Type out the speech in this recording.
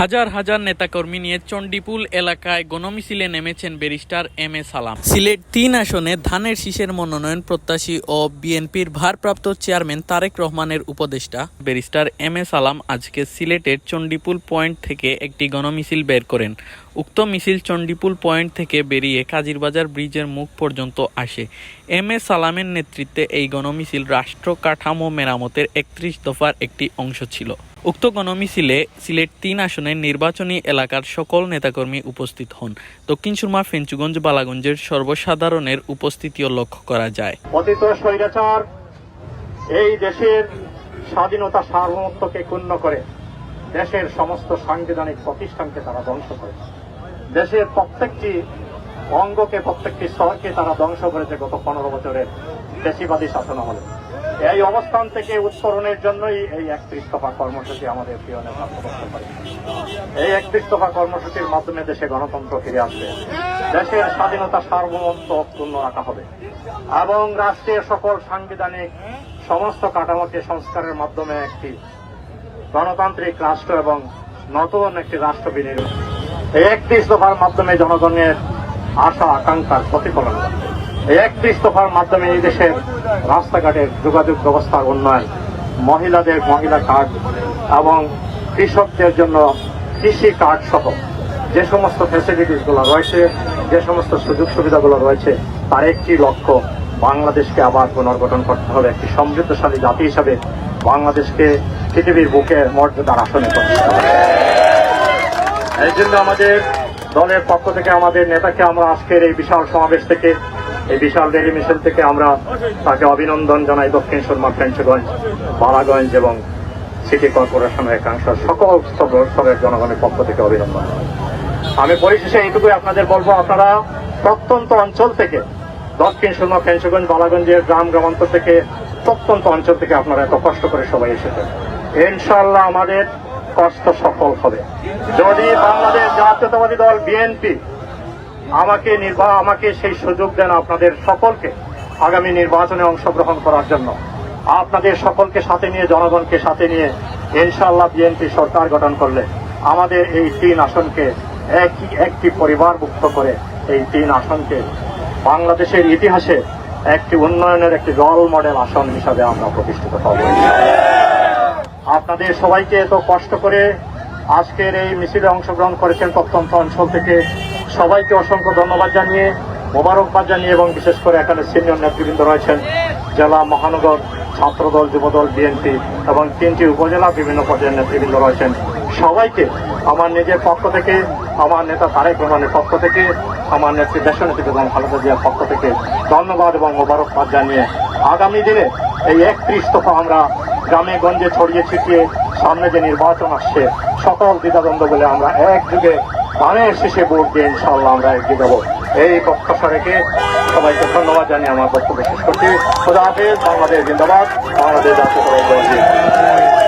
হাজার হাজার নেতাকর্মী নিয়ে চণ্ডীপুল এলাকায় গণমিছিলে নেমেছেন ব্যারিস্টার এম এ সালাম। সিলেট তিন আসনে ধানের শীষের মনোনয়ন প্রত্যাশী ও বিএনপির ভারপ্রাপ্ত চেয়ারম্যান তারেক রহমানের উপদেষ্টা। ব্যারিস্টার এম এ সালাম আজকে সিলেটের চণ্ডীপুল পয়েন্ট থেকে একটি গণমিছিল বের করেন। উক্ত মিছিল চণ্ডীপুল পয়েন্ট থেকে বেরিয়ে কাজিরবাজার ব্রিজের মুখ পর্যন্ত আসে। এম এ সালামের নেতৃত্বে এই গণমিছিল রাষ্ট্র কাঠামো মেরামতের একত্রিশ দফার একটি অংশ ছিল। উক্ত গণমিছিলে সিলেট তিন আসনের নির্বাচনী এলাকার সকল নেতাকর্মী উপস্থিত হন। দক্ষিণ সুরমা, ফেঞ্চুগঞ্জ, বালাগঞ্জের সর্বসাধারণের উপস্থিতিও লক্ষ্য করা যায়। এই দেশের স্বাধীনতা সার্বভৌমত্বকে ক্ষুণ্ণ করে দেশের সমস্ত সাংবিধানিক প্রতিষ্ঠানকে তারা ধ্বংস করে। দেশের প্রত্যেকটি অঙ্গকে, প্রত্যেকটি স্তরকে তারা ধ্বংস করেছে গত পনেরো বছরের দেশিবাদী শাসনামলে এই অবস্থান থেকে উত্তরণের জন্যই এই একত্রিশ দফা কর্মসূচি আমাদের প্রিয় নেতা এই একত্রিশ দফা কর্মসূচির মাধ্যমে দেশে গণতন্ত্র ফিরে আসবে। দেশের স্বাধীনতা সার্বভৌমত্ব অক্ষুণ্ণ রাখা হবে এবং রাষ্ট্রের সকল সাংবিধানিক সমস্ত কাঠামোকে সংস্কারের মাধ্যমে একটি গণতান্ত্রিক রাষ্ট্র এবং নতুন একটি রাষ্ট্র বিনিয়োগ একত্রিশ দফার মাধ্যমে জনগণের আশা, আকাঙ্ক্ষার প্রতিফলন একত্রিশ দফার মাধ্যমে এই দেশের রাস্তাঘাটের যোগাযোগ ব্যবস্থার উন্নয়ন, মহিলাদের মহিলা কার্ড এবং কৃষকদের জন্য কৃষি কার্ড সহ যে সমস্ত ফ্যাসিলিটিসগুলো রয়েছে, যে সমস্ত সুযোগ সুবিধাগুলো রয়েছে, তার একটি লক্ষ্য, বাংলাদেশকে আবার পুনর্গঠন করতে হবে একটি সমৃদ্ধশালী জাতি হিসাবে বাংলাদেশকে পৃথিবীর বুকে মর্যাদার আসনে করতে হবে। এই জন্য আমাদের দলের পক্ষ থেকে আমাদের নেতাকে আমরা আজকের এই বিশাল সমাবেশ থেকে, এই বিশাল র্যালি মিছিল থেকে আমরা তাকে অভিনন্দন জানাই দক্ষিণ সুরমা ফ্রেঞ্চগঞ্জ, বালাগঞ্জ এবং সিটি কর্পোরেশনের একাংশ। সকল স্তর- স্তরের জনগণের পক্ষ থেকে অভিনন্দন। আমি পরিশেষে এইটুকুই আপনাদের বলব, আপনারা প্রত্যন্ত অঞ্চল থেকে, দক্ষিণ সুরমা ফেঞ্চগঞ্জ বালাগঞ্জের গ্রাম গ্রামান্তর থেকে প্রত্যন্ত অঞ্চল থেকে আপনারা এত কষ্ট করে সবাই এসেছেন। ইনশাল্লাহ আমাদের কষ্ট সফল হবে। যদি বাংলাদেশ জাতীয়তাবাদী দল, বিএনপি আমাকে নির্বাহ আমাকে সেই সুযোগ দেন আপনাদের সকলকে আগামী নির্বাচনে অংশগ্রহণ করার জন্য। আপনাদের সকলকে সাথে নিয়ে, জনগণকে সাথে নিয়ে ইনশাল্লাহ বিএনপি সরকার গঠন করলে আমাদের এই তিন আসনকে একই, একটি পরিবারভুক্ত করে এই তিন আসনকে বাংলাদেশের ইতিহাসে একটি উন্নয়নের একটি রোল মডেল আসন হিসাবে আমরা প্রতিষ্ঠিত হব আপনাদের সবাইকে এত কষ্ট করে আজকের এই মিছিলে অংশগ্রহণ করেছেন প্রত্যন্ত অঞ্চল থেকে সবাইকে অসংখ্য ধন্যবাদ জানিয়ে, মোবারকবাদ জানিয়ে এবং বিশেষ করে এখানে সিনিয়র নেতৃবৃন্দ রয়েছেন জেলা মহানগর ছাত্রদল, যুবদল, বিএনপি এবং তিনটি উপজেলা বিভিন্ন পর্যায়ের নেতৃবৃন্দ রয়েছেন। সবাইকে আমার নিজের পক্ষ থেকে, আমার নেতা তারেক রহমানের পক্ষ থেকে, আমার নেত্রী দেশনেত্রী বেগম খালেদা জিয়ার পক্ষ থেকে ধন্যবাদ এবং মোবারকবাদ জানিয়ে আগামী দিনে এই একত্রিশ দফা আমরা গ্রামে, গঞ্জে ছড়িয়ে ছিটিয়ে সামনে যে নির্বাচন আসছে, সকল দ্বিধাদ্বন্দ্ব বলে আমরা এক যুগে ধানের শেষে ভোট দিয়ে ইনশাল্লাহ আমরা এগিয়ে যাব। এই প্রত্যাশা রেখে সবাইকে ধন্যবাদ জানি আমার বক্তব্য শেষ করছি। খোদা হাফেজ, বাংলাদেশ জিন্দাবাদ, বাংলাদেশ জাতীয়